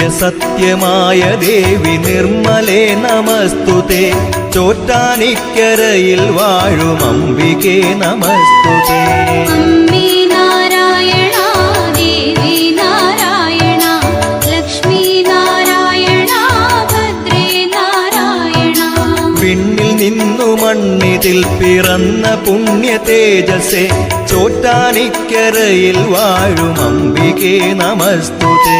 നിത്യസത്യമായ ദേവി നിർമ്മലേ നമസ്തുതേ. ചോറ്റാനിക്കരയിൽ വാഴും അംബികേ നമസ്തുതേ. നിന്നു മണ്ണിതിൽ പിറന്ന പുണ്യ തേജസ്സെ ചോറ്റാനിക്കരയിൽ വാഴും അംബികേ നമസ്തുതേ.